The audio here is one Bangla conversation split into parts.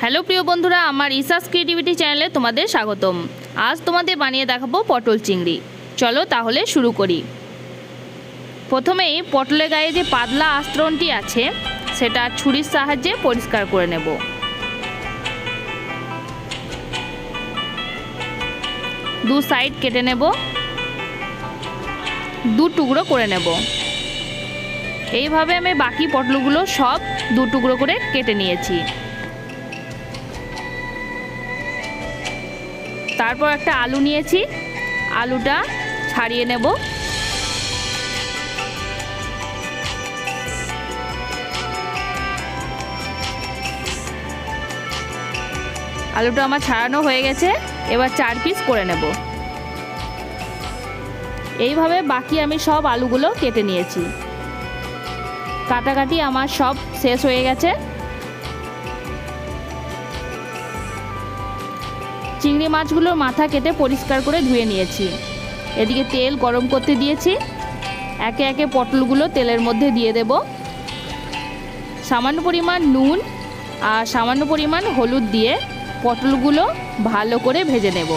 হ্যালো প্রিয় বন্ধুরা, আমার ইসাস ক্রিয়েটিভিটি চ্যানেলে তোমাদের স্বাগতম। আজ তোমাদের বানিয়ে দেখাবো পটল চিংড়ি। চলো তাহলে শুরু করি। প্রথমেই পটলের গায়ে যে পাতলা আস্তরণটি আছে, সেটা ছুরির সাহায্যে পরিষ্কার করে নেব। দু সাইড কেটে নেব। দু টুকরো করে নেব। এইভাবে আমি বাকি পটলগুলো সব দু টুকরো করে কেটে নিয়েছি। তারপর একটা আলু নিয়েছি। আলুটা ছাড়িয়ে নেব। আলুটা আমার ছাড়ানো হয়ে গেছে। এবার চার পিস করে নেব। এইভাবে বাকি আমি সব আলুগুলো কেটে নিয়েছি। কাটাকাটি আমার সব শেষ হয়ে গেছে। চিংড়ি মাছগুলোর মাথা কেটে পরিষ্কার করে ধুয়ে নিয়েছি। এদিকে তেল গরম করতে দিয়েছি। একে একে পটলগুলো তেলের মধ্যে দিয়ে দেব। সামান্য পরিমাণ নুন আর সামান্য পরিমাণ হলুদ দিয়ে পটলগুলো ভালো করে ভেজে নেব।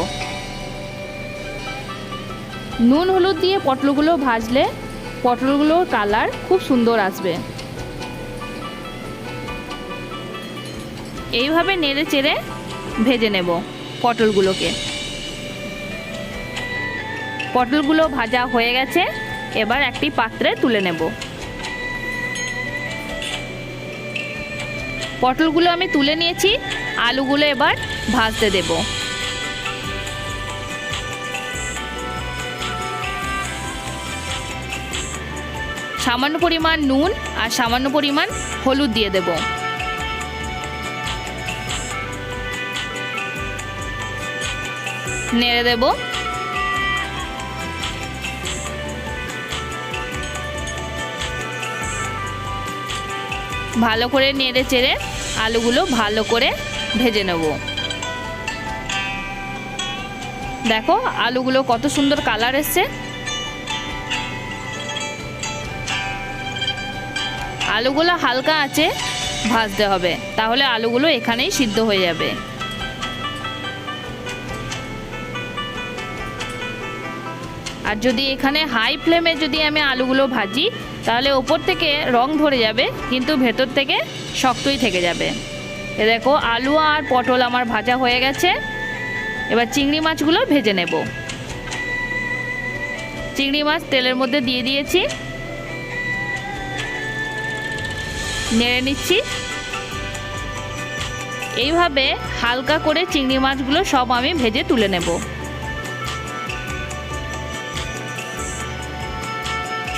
নুন হলুদ দিয়ে পটলগুলো ভাজলে পটলগুলোর কালার খুব সুন্দর আসবে। এইভাবে নেড়ে চেড়ে ভেজে নেব। পটলগুলোকে। পটলগুলো ভাজা হয়ে গেছে, এবার একটি পাত্রে তুলে নেব। পটলগুলো আমি তুলে নিয়েছি, আলুগুলো এবার ভাজতে দেব। সামান্য পরিমাণ নুন আর সামান্য পরিমাণ হলুদ দিয়ে দেবো। নেড়ে দেব। ভালো করে নেড়ে চেড়ে আলুগুলো ভালো করে ভেজে নেব। দেখো, আলুগুলো কত সুন্দর কালার এসছে। আলুগুলো হালকা আছে ভাজতে হবে, তাহলে আলুগুলো এখানেই সিদ্ধ হয়ে যাবে। আর যদি এখানে হাই ফ্লেমে যদি আমি আলুগুলো ভাজি, তাহলে ওপর থেকে রং ধরে যাবে, কিন্তু ভেতর থেকে শক্তই থেকে যাবে। এ দেখো, আলু আর পটল আমার ভাজা হয়ে গেছে। এবার চিংড়ি মাছগুলো ভেজে নেব। চিংড়ি মাছ তেলের মধ্যে দিয়ে দিয়েছি। নেড়ে নিচ্ছি। এইভাবে হালকা করে চিংড়ি মাছগুলো সব আমি ভেজে তুলে নেব।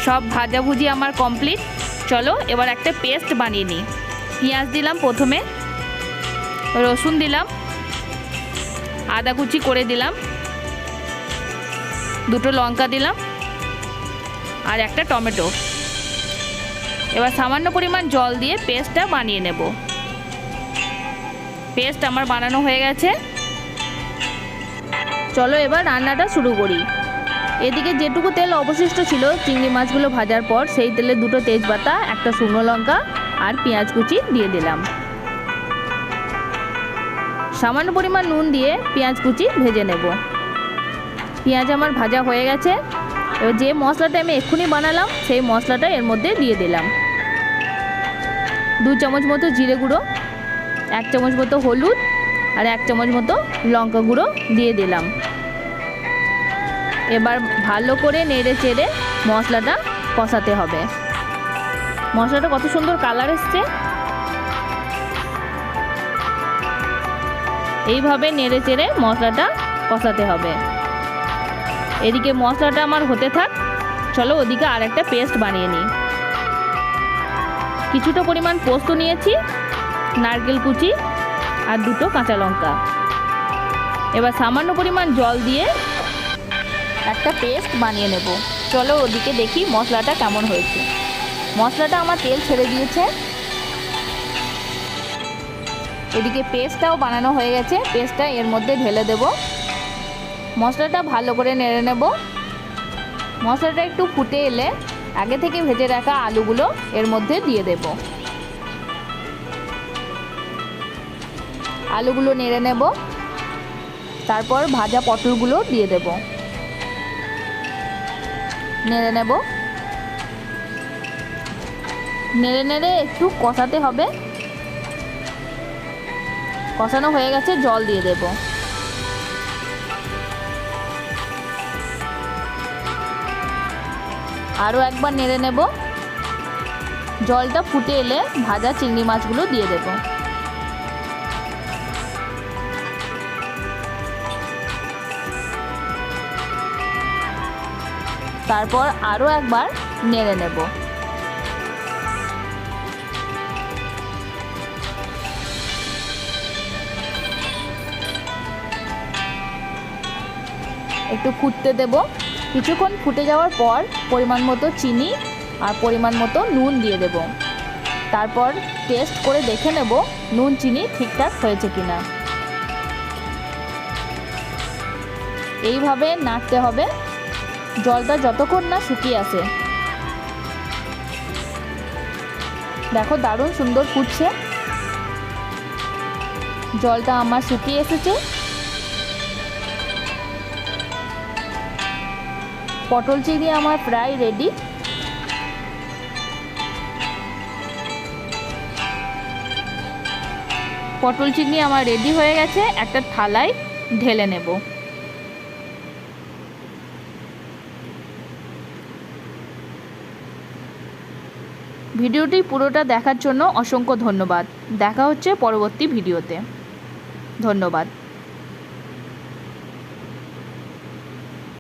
সব ভাজাভুজি আমার কমপ্লিট। চলো, এবার একটা পেস্ট বানিয়ে নিই। পেঁয়াজ দিলাম প্রথমে, রসুন দিলাম, আদা কুচি করে দিলাম, দুটো লঙ্কা দিলাম, আর একটা টমেটো। এবার সামান্য পরিমাণ জল দিয়ে পেস্টটা বানিয়ে নেব। পেস্ট আমার বানানো হয়ে গেছে। চলো, এবার রান্নাটা শুরু করি। এদিকে যেটুকু তেল অবশিষ্ট ছিল, চিংড়ি মাছগুলো ভাজার পর সেই তেলে দুটো তেজপাতা, একটা শুকনো লঙ্কা আর পেঁয়াজ কুচি দিয়ে দিলাম। সামান্য পরিমাণ নুন দিয়ে পেঁয়াজ কুচি ভেজে নেব। পেঁয়াজ আমার ভাজা হয়ে গেছে। এবার যে মশলাটা আমি এক্ষুনি বানালাম, সেই মশলাটা এর মধ্যে দিয়ে দিলাম। দু চামচ মতো জিরে গুঁড়ো, এক চামচ মতো হলুদ আর এক চামচ মতো লঙ্কা গুঁড়ো দিয়ে দিলাম। এবার ভালো করে নেড়ে চেড়ে মশলাটা কষাতে হবে। মশলাটা কত সুন্দর কালার এসছে। এইভাবে নেড়ে চেড়ে মশলাটা কষাতে হবে। এদিকে মশলাটা আমার হতে থাক, চলো ওদিকে আর একটা পেস্ট বানিয়ে নিই। কিছুটা পরিমাণ পোস্ত নিয়েছি, নারকেল কুচি আর দুটো কাঁচা লঙ্কা। এবার সামান্য পরিমাণ জল দিয়ে একটা পেস্ট বানিয়ে নেব। চলো ওদিকে দেখি মশলাটা কেমন হয়েছে। মশলাটা আমার তেল ছেড়ে দিয়েছে। এদিকে পেস্টটাও বানানো হয়ে গেছে। পেস্টটা এর মধ্যে ঢেলে দেব। মশলাটা ভালো করে নেড়ে নেব। মশলাটা একটু ফুটে এলে আগে থেকে ভেজে রাখা আলুগুলো এর মধ্যে দিয়ে দেব। আলুগুলো নেড়ে নেব। তারপর ভাজা পটলগুলো দিয়ে দেব। নেড়ে নেব। নেড়ে নেড়ে একটু কষাতে হবে। কষানো হয়ে গেছে, জল দিয়ে দেব। আরও একবার নেড়ে নেব। জলটা ফুটে এলে ভাজা চিংড়ি মাছগুলো দিয়ে দেব। তারপর আরও একবার নেড়ে নেব। একটু ফুটতে দেব। কিছুক্ষণ ফুটে যাওয়ার পর পরিমাণ মতো চিনি আর পরিমাণ মতো নুন দিয়ে দেব। তারপর টেস্ট করে দেখে নেব নুন, চিনি ঠিকঠাক হয়েছে কিনা। এইভাবে নাড়তে হবে। জলটা যতক্ষণ না শুকিয়ে আসে দেখো দারুণ সুন্দর ফুটছে। জলটা আমার শুকিয়ে এসেছে। পটল চিংড়ি আমার প্রায় রেডি পটল চিংড়ি আমার রেডি হয়ে গেছে। একটা থালায় ঢেলে নেব। ভিডিওটি পুরোটা দেখার জন্য অসংখ্য ধন্যবাদ। দেখা হচ্ছে পরবর্তী ভিডিওতে। ধন্যবাদ।